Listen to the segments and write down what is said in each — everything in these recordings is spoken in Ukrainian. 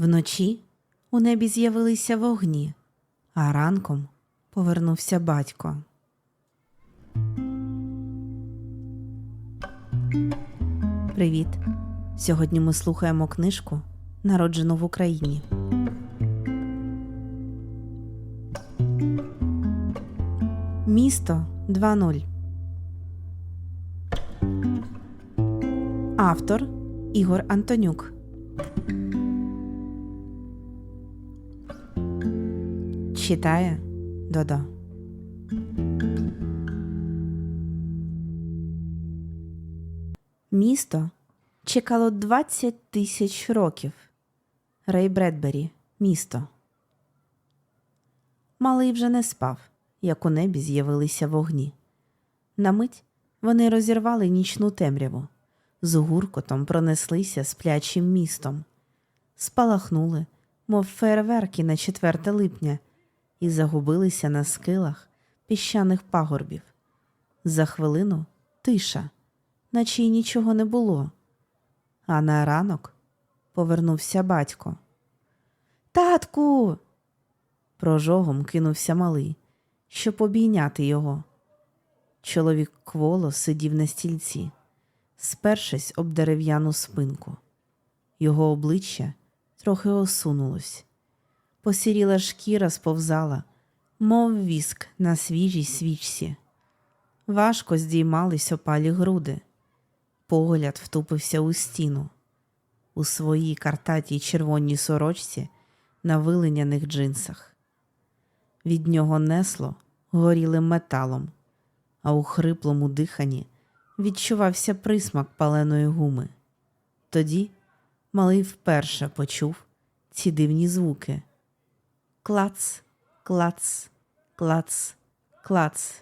Вночі у небі з'явилися вогні, а ранком повернувся батько. Привіт! Сьогодні ми слухаємо книжку Народжену в Україні. Місто 2.0 Автор Ігор Антонюк Читає Додо. Місто чекало 20 тисяч років. Рей Бредбері. Місто. Малий вже не спав, як у небі з'явилися вогні. На мить вони розірвали нічну темряву, з гуркотом пронеслися сплячим містом, спалахнули, мов фейерверки на 4 липня, і загубилися на скилах піщаних пагорбів. За хвилину тиша, наче й нічого не було. А на ранок повернувся батько. Татку. Прожогом кинувся малий, щоб обійняти його. Чоловік кволо сидів на стільці, спершись об дерев'яну спинку. Його обличчя трохи осунулось. Посіріла шкіра сповзала, мов віск на свіжій свічці. Важко здіймались опалі груди. Погляд втупився у стіну. У своїй картатій червоній сорочці на вилиняних джинсах. Від нього несло горілим металом, а у хриплому диханні відчувався присмак паленої гуми. Тоді малий вперше почув ці дивні звуки. Клац, клац, клац, клац.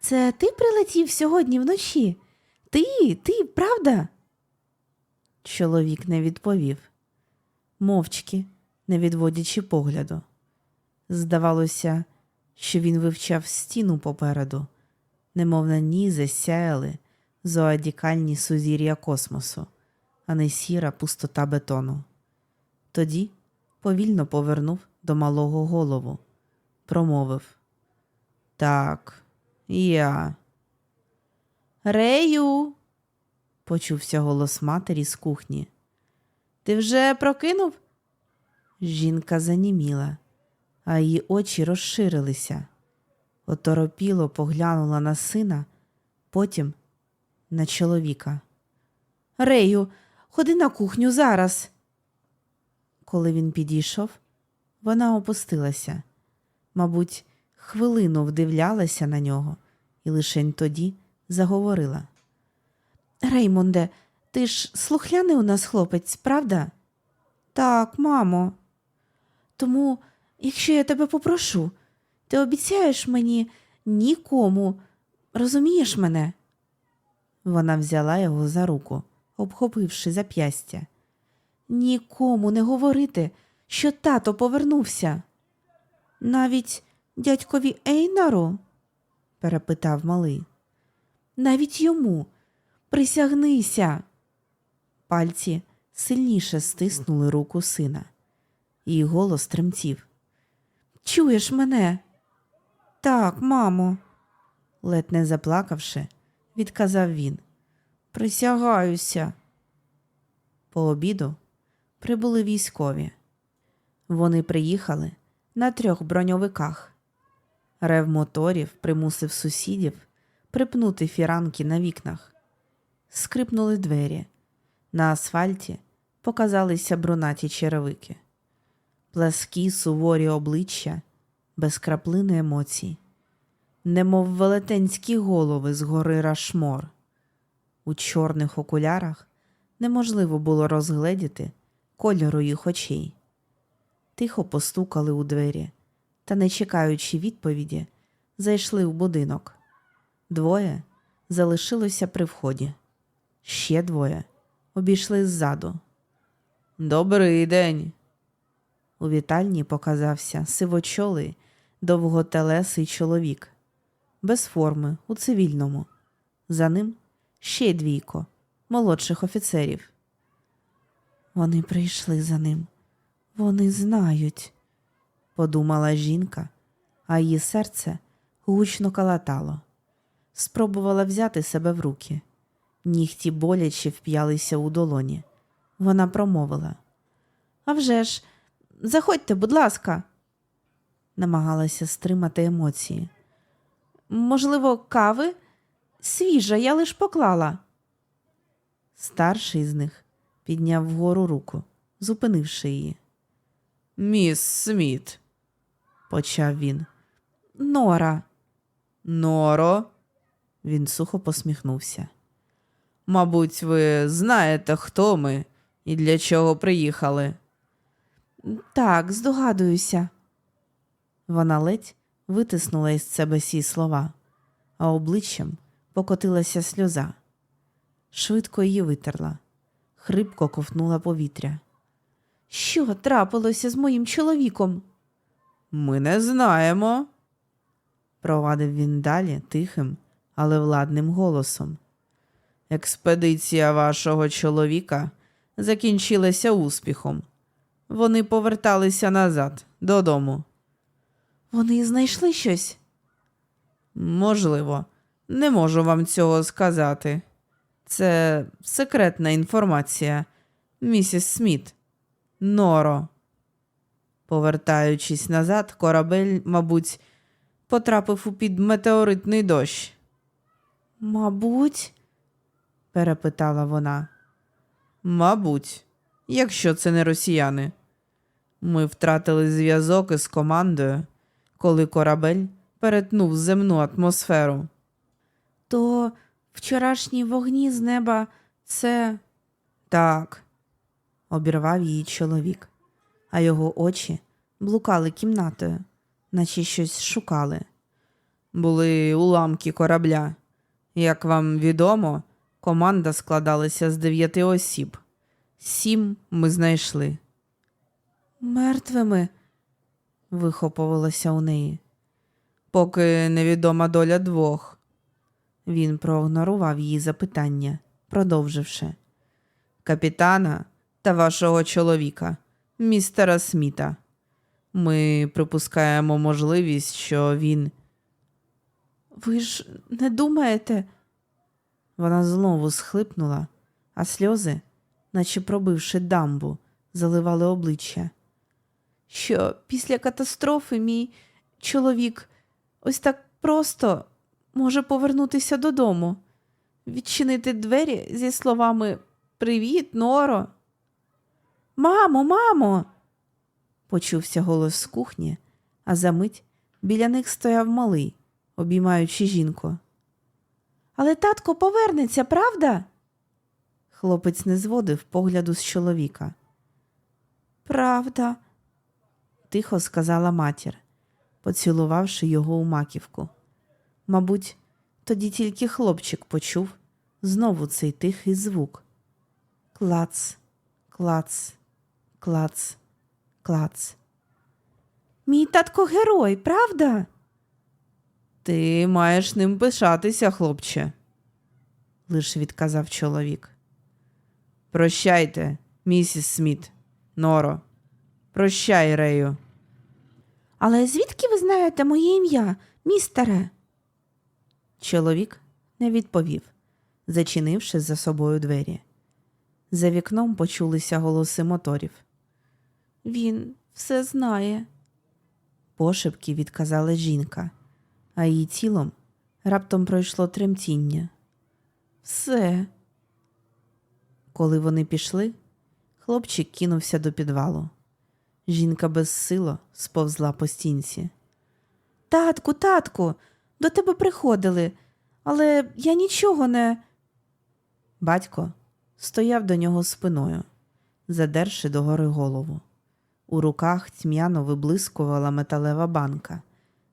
Це ти прилетів сьогодні вночі? Ти, ти, правда? Чоловік не відповів, мовчки, не відводячи погляду. Здавалося, що він вивчав стіну попереду, немов на ній засяяли зоадікальні сузір'я космосу, а не сіра пустота бетону. Тоді повільно повернув до малого голову, промовив Так, я. Рею. почувся голос матері з кухні. Ти вже прокинув? Жінка заніміла, а її очі розширилися. Оторопіло поглянула на сина, потім на чоловіка. Рею, ходи на кухню зараз. Коли він підійшов, вона опустилася. Мабуть, хвилину вдивлялася на нього і лишень тоді заговорила. Реймонде, ти ж слухляний у нас хлопець, правда? Так, мамо. Тому, якщо я тебе попрошу, ти обіцяєш мені нікому, розумієш мене? Вона взяла його за руку, обхопивши зап'ястя. Нікому не говорити, що тато повернувся. Навіть дядькові Ейнару? перепитав малий. Навіть йому. Присягнися. Пальці сильніше стиснули руку сина. Її голос тремтів. Чуєш мене? Так, мамо, ледь не заплакавши, відказав він. Присягаюся. По обіду прибули військові. Вони приїхали на трьох броньовиках. Рев моторів примусив сусідів припнути фіранки на вікнах. Скрипнули двері. На асфальті показалися брунаті черевики. Пласкі суворі обличчя без краплини емоцій, немов велетенські голови з гори Рашмор. У чорних окулярах неможливо було розгледіти кольору їх очей. Тихо постукали у двері та, не чекаючи відповіді, зайшли в будинок. Двоє залишилося при вході. Ще двоє обійшли ззаду. Добрий день. У вітальні показався сивочолий, довготелесий чоловік, без форми, у цивільному. За ним ще двійко молодших офіцерів. Вони прийшли за ним. Вони знають, подумала жінка, а її серце гучно калатало. Спробувала взяти себе в руки. Нігті боляче вп'ялися у долоні. Вона промовила. «А вже ж, заходьте, будь ласка. Намагалася стримати емоції. Можливо, кави? Свіжа, я лиш поклала. Старший з них підняв вгору руку, зупинивши її. Міс Сміт, почав він. Нора. Норо. Він сухо посміхнувся. Мабуть, ви знаєте, хто ми і для чого приїхали. Так, здогадуюся. Вона ледь витиснула із себе сі слова, а обличчям покотилася сльоза. Швидко її витерла, хрипко ковтнула повітря. Що трапилося з моїм чоловіком? Ми не знаємо, провадив він далі тихим, але владним голосом. Експедиція вашого чоловіка закінчилася успіхом. Вони поверталися назад, додому. Вони знайшли щось? Можливо, не можу вам цього сказати. Це секретна інформація, місіс Сміт. Норо. Повертаючись назад, корабель, мабуть, потрапив у підметеоритний дощ. Мабуть, перепитала вона. Мабуть, якщо це не росіяни. Ми втратили зв'язок із командою, коли корабель перетнув земну атмосферу. То вчорашні вогні з неба це. Так, обірвав її чоловік, а його очі блукали кімнатою, наче щось шукали. Були уламки корабля. Як вам відомо, команда складалася з дев'яти осіб. Сім ми знайшли. Мертвими, вихопувалося у неї. Поки невідома доля двох. Він проігнорував її запитання, продовживши. Капітана та вашого чоловіка, містера Сміта. Ми припускаємо можливість, що він. Ви ж не думаєте? Вона знову схлипнула, а сльози, наче пробивши дамбу, заливали обличчя. Що після катастрофи мій чоловік ось так просто може повернутися додому, відчинити двері зі словами Привіт, Норо. Мамо, мамо. почувся голос з кухні, а за мить біля них стояв малий, обіймаючи жінку. Але татко повернеться, правда? Хлопець не зводив погляду з чоловіка. Правда, тихо сказала матір, поцілувавши його у маківку. Мабуть, тоді тільки хлопчик почув знову цей тихий звук. Клац, клац, клац, клац. Мій татко герой, правда? Ти маєш ним пишатися, хлопче, лиш відказав чоловік. Прощайте, місіс Сміт, Норо. Прощай, Рею. Але звідки ви знаєте моє ім'я, містере? Чоловік не відповів, зачинивши за собою двері. За вікном почулися голоси моторів. Він все знає, пошепки відказала жінка, а її тілом раптом пройшло тремтіння. Все. Коли вони пішли, хлопчик кинувся до підвалу. Жінка безсило сповзла по стінці. Татку, татку, до тебе приходили, але я нічого не. Батько стояв до нього спиною, задерши догори голову. У руках тьмяно виблискувала металева банка,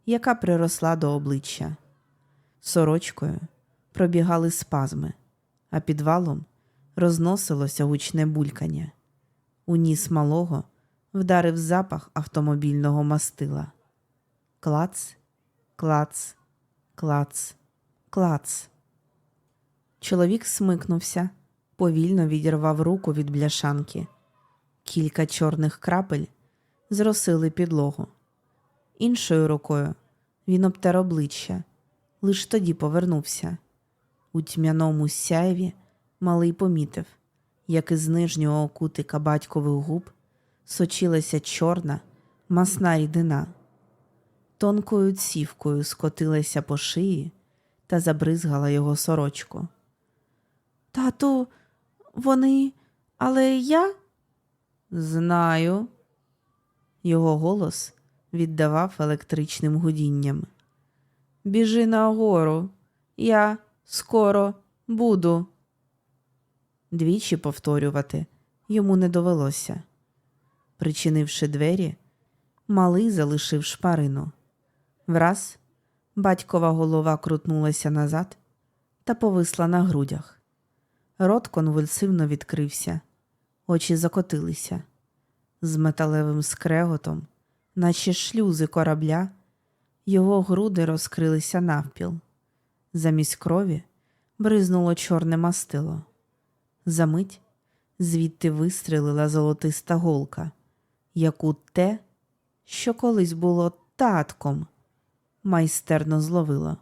яка приросла до обличчя. Сорочкою пробігали спазми, а підвалом розносилося гучне булькання. У ніс малого вдарив запах автомобільного мастила. Клац, клац, клац, клац. Чоловік смикнувся, повільно відірвав руку від бляшанки кілька чорних крапель зросили підлогу. Іншою рукою він обтер обличчя, лиш тоді повернувся. У тьмяному сяйві малий помітив, як із нижнього кутика батькових губ сочилася чорна масна рідина. Тонкою цівкою скотилася по шиї та забризгала його сорочку. Тату, вони, але я знаю. Його голос віддавав електричним гудінням. Біжи нагору, я скоро буду. Двічі повторювати йому не довелося. Причинивши двері, малий залишив шпарину. Враз батькова голова крутнулася назад та повисла на грудях. Рот конвульсивно відкрився, очі закотилися. З металевим скреготом, наче шлюзи корабля, його груди розкрилися навпіл. Замість крові бризнуло чорне мастило. Замить звідти вистрелила золотиста голка, яку те, що колись було татком, майстерно зловило.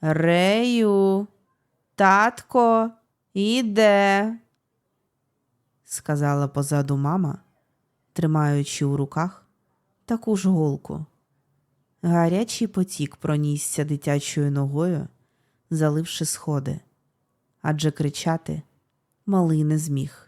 Рею, татко, іде, сказала позаду мама, тримаючи у руках таку ж голку. Гарячий потік пронісся дитячою ногою, заливши сходи, адже кричати малий не зміг.